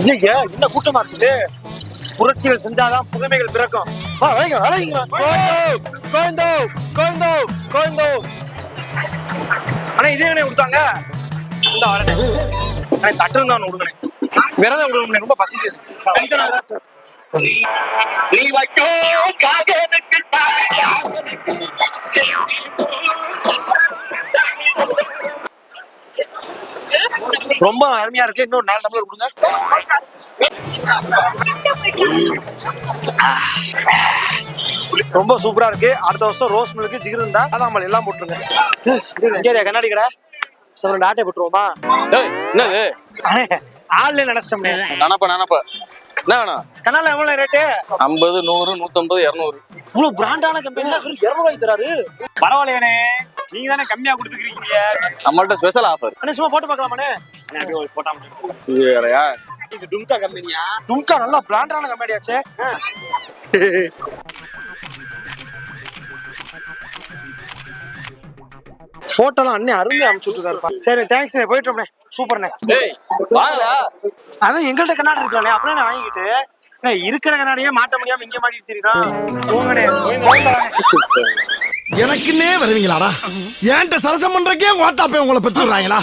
ஐயா என்ன கூட்டமா இருக்குது? புரட்சிகள் செஞ்சாதான் புதுமைகள் பிறக்கும். வா வளைங்க வளைங்க. கோயந்தோ கோயந்தோ கோயந்தோ அண்ணா இதே கொடுத்தாங்க? இந்த வரேன் அண்ணா தட்டு இருந்தா ஒன்று கொடுங்கண்ணே விரதம் விடுங்க ரொம்ப பசிக்குது. ரொம்ப அருமையா இருக்கு. இன்னொரு நாலு டம்ளர் கொடுங்க. ரொம்ப சூப்பரா இருக்கு. அடுத்த வருஷம் ரோஸ் மில்க் ஜிகிர் இருந்தா அதான் நம்ம எல்லாம் போட்டுருங்க. இங்கே கண்ணாடி கடை. சார் ரெண்டு ஆட்டை போட்டுருவோமா? என்னது? ஆள்ல நினைச்சிட்டோம்னே நானப்பா நானப்பா என்ன வேணும்? கண்ணால எவ்வளவு ரேட்டு? ஐம்பது நூறு நூத்தம்பது இரநூறு. இவ்வளவு பிராண்டான கம்பெனில வெறும் இருநூறு தராரு? பரவாயில்லையானே நீங்க தானே கம்மியா கொடுத்துக்கிறீங்க. நம்மள்ட்ட ஸ்பெஷல் ஆஃபர் அண்ணே சும்மா போட்டு பார்க்கலாமாண்ணே? அப்படியே ஒரு போட்டா இது டும்கா கம்பெனியா? டும்கா நல்லா பிராண்டான கம்பெனியாச்சே போட்டோலாம் அண்ணே அருமையா அனுப்பிச்சு விட்டுருக்காருப்பா. சரி தேங்க்ஸ்ண்ணே போயிட்டோம்ண்ணே சூப்பர்ண்ணே. அதான் எங்கள்கிட்ட கண்ணாடி இருக்கானே அப்புறம் நான் வாங்கிட்டு அண்ணே, இருக்கிற கண்ணாடியே மாட்ட முடியாம இங்க மாட்டிட்டு போங்கண்ணே. எனக்குன்னே வருவீங்களாடா? ஏன்ட்ட சரசம் பண்றக்கே ஓட்டாப்பே உங்களை பெற்று விடுறாங்களா